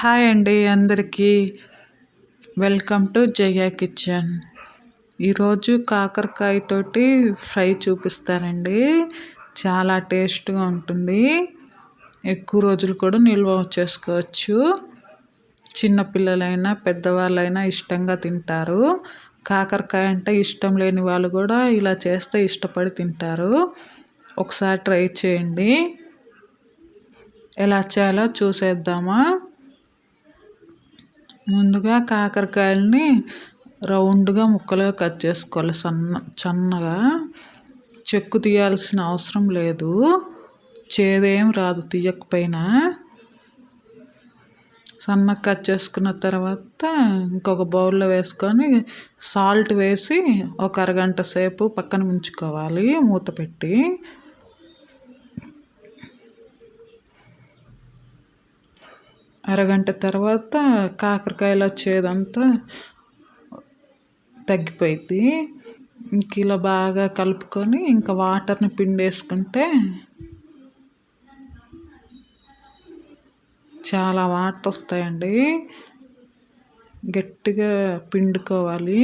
Hi అండి అందరికీ. Welcome to Jaya kitchen. ఈరోజు కాకరకాయతోటి ఫ్రై చూపిస్తానండి. చాలా టేస్ట్గా ఉంటుంది. ఎక్కువ రోజులు కూడా నిల్వ చేసుకోవచ్చు. చిన్నపిల్లలైనా పెద్దవాళ్ళైనా ఇష్టంగా తింటారు. కాకరకాయ అంటే ఇష్టం లేని వాళ్ళు కూడా ఇలా చేస్తే ఇష్టపడి తింటారు. ఒకసారి ట్రై చేయండి. ఎలా చేయాలో చూసేద్దామా? ముందుగా కాకరకాయలని రౌండ్గా ముక్కలుగా కట్ చేసుకోవాలి. సన్న సన్నగా చెక్కు తీయాల్సిన అవసరం లేదు. చేదేం రాదు తీయకపోయినా. సన్నగా కట్ చేసుకున్న తర్వాత ఇంకొక బౌల్లో వేసుకొని సాల్ట్ వేసి ఒక అరగంట సేపు పక్కన ఉంచుకోవాలి మూత పెట్టి అరగంట తర్వాత కాకరకాయలు వచ్చేదంతా తగ్గిపోయింది ఇంక ఇలా బాగా కలుపుకొని ఇంకా వాటర్ని పిండేసుకుంటే చాలా వాటర్ వస్తాయండి గట్టిగా పిండుకోవాలి.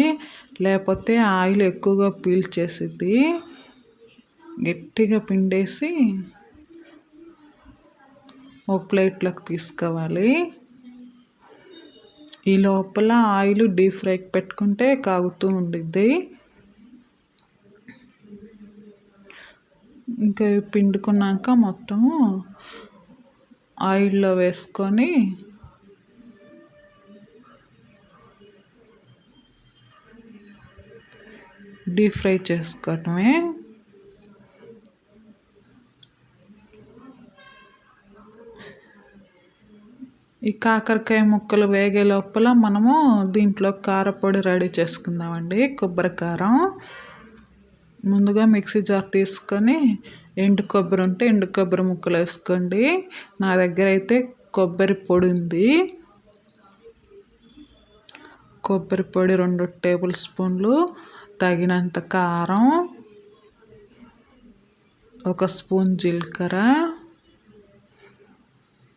లేకపోతే ఆయిల్ ఎక్కువగా పీల్చేసిద్ది. గట్టిగా పిండేసి ఒక ప్లేట్లోకి తీసుకోవాలి. ఈ లోపల ఆయిల్ డీప్ ఫ్రైకి పెట్టుకుంటే కాగుతూ ఉండిద్ది. ఇంకా పిండుకున్నాక మొత్తము ఆయిల్లో వేసుకొని డీప్ ఫ్రై చేసుకోవటమే. ఈ కాకరకాయ ముక్కలు వేగే లోపల మనము దీంట్లో కారపొడి రెడీ చేసుకుందామండి కొబ్బరి కారం ముందుగా మిక్సీ జార్ తీసుకొని ఎండు కొబ్బరి ఉంటే ఎండు కొబ్బరి ముక్కలు వేసుకోండి. నా దగ్గర అయితే కొబ్బరి పొడి ఉంది. కొబ్బరి పొడి రెండు టేబుల్ స్పూన్లు తగినంత కారం ఒక స్పూన్ జీలకర్ర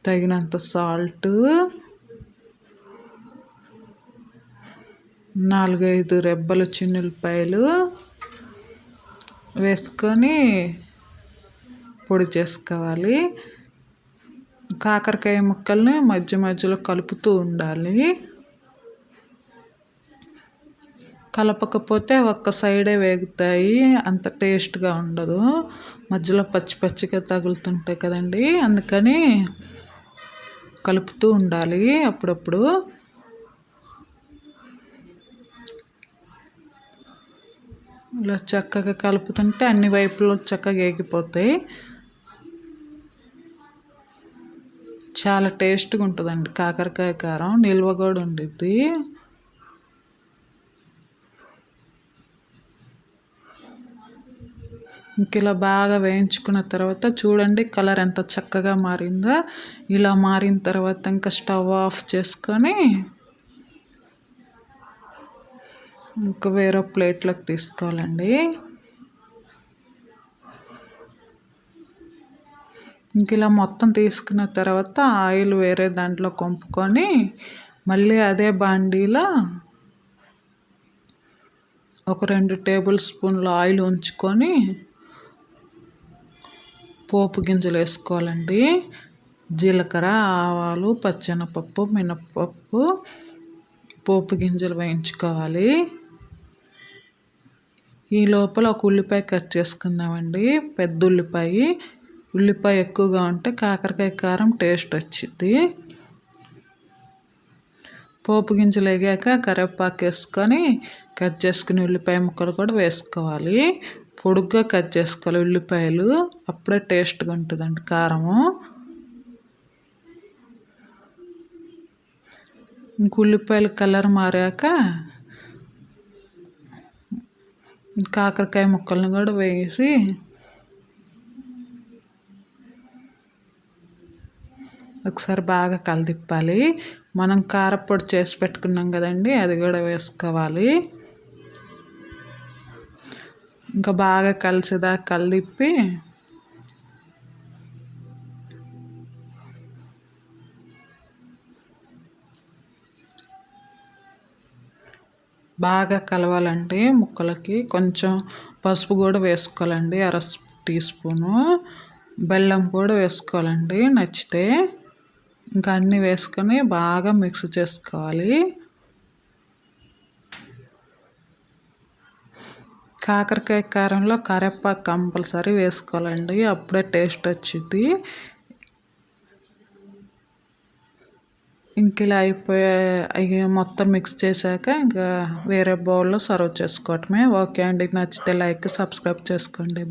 తగినంత సాల్ట్. నాలుగైదు రెబ్బలు చిన్నులపాయలు వేసుకొని పొడి చేసుకోవాలి. కాకరకాయ ముక్కల్ని మధ్య మధ్యలో కలుపుతూ ఉండాలి. కలపకపోతే ఒక్క సైడే వేగుతాయి అంత టేస్ట్గా ఉండదు. మధ్యలో పచ్చి పచ్చిగా తగులుతుంటాయి కదండి అందుకని కలుపుతూ ఉండాలి అప్పుడప్పుడు. ఇలా చక్కగా కలుపుతుంటే అన్ని వైపులు చక్కగా ఎగిపోతాయి చాలా టేస్ట్గా ఉంటుందండి కాకరకాయ కారం. నిల్వ కూడా ఉండిద్ది. ఇంక ఇలా బాగా వేయించుకున్న తర్వాత చూడండి కలర్ ఎంత చక్కగా మారిందో. ఇలా మారిన తర్వాత ఇంకా స్టవ్ ఆఫ్ చేసుకొని ఇంకా వేరే ప్లేట్లోకి తీసుకోవాలండి. ఇంక ఇలా మొత్తం తీసుకున్న తర్వాత ఆయిల్ వేరే దాంట్లో కొంపుకొని మళ్ళీ అదే బాండీలో ఒక రెండు టేబుల్ స్పూన్ల ఆయిల్ ఉంచుకొని పోపు గింజలు వేసుకోవాలండి. జీలకర్ర ఆవాలు పచ్చెనపప్పు మినప్పప్పు పోపు గింజలు వేయించుకోవాలి. ఈ లోపల ఒక ఉల్లిపాయ కట్ చేసుకుందామండి. పెద్ద ఉల్లిపాయ. ఉల్లిపాయ ఎక్కువగా ఉంటే కాకరకాయ కారం టేస్ట్ వచ్చింది పోపు గింజలు వేగాక కరివేపాకు వేసుకొని కట్ చేసుకుని ఉల్లిపాయ ముక్కలు కూడా వేసుకోవాలి. పొడుగ్గా కట్ చేసుకోవాలి ఉల్లిపాయలు. అప్పుడే టేస్ట్గా ఉంటుందండి కారము. ఇంక ఉల్లిపాయలు కలర్ మారాక కాకరకాయ ముక్కలను కూడా వేసి ఒకసారి బాగా కలదిప్పాలి. మనం కారపొడి చేసి పెట్టుకున్నాం కదండి అది కూడా వేసుకోవాలి. ఇంకా బాగా కలిసేదా కలిపి బాగా కలవాలండి ముక్కలకి కొంచెం పసుపు కూడా వేసుకోవాలండి అర టీ స్పూను. బెల్లం కూడా వేసుకోవాలండి నచ్చితే. ఇంకా అన్నీ వేసుకొని బాగా మిక్స్ చేసుకోవాలి. కాకరకాయ కారంలో కరివేపాకు కంపల్సరీ వేసుకోవాలండి. అప్పుడే టేస్ట్ వచ్చింది ఇంక ఇలా అయిపోయే అవి మొత్తం మిక్స్ చేశాక ఇంకా వేరే బౌల్లో సర్వ్ చేసుకోవటమే. ఓకే అండి. నచ్చితే లైక్ సబ్స్క్రైబ్ చేసుకోండి.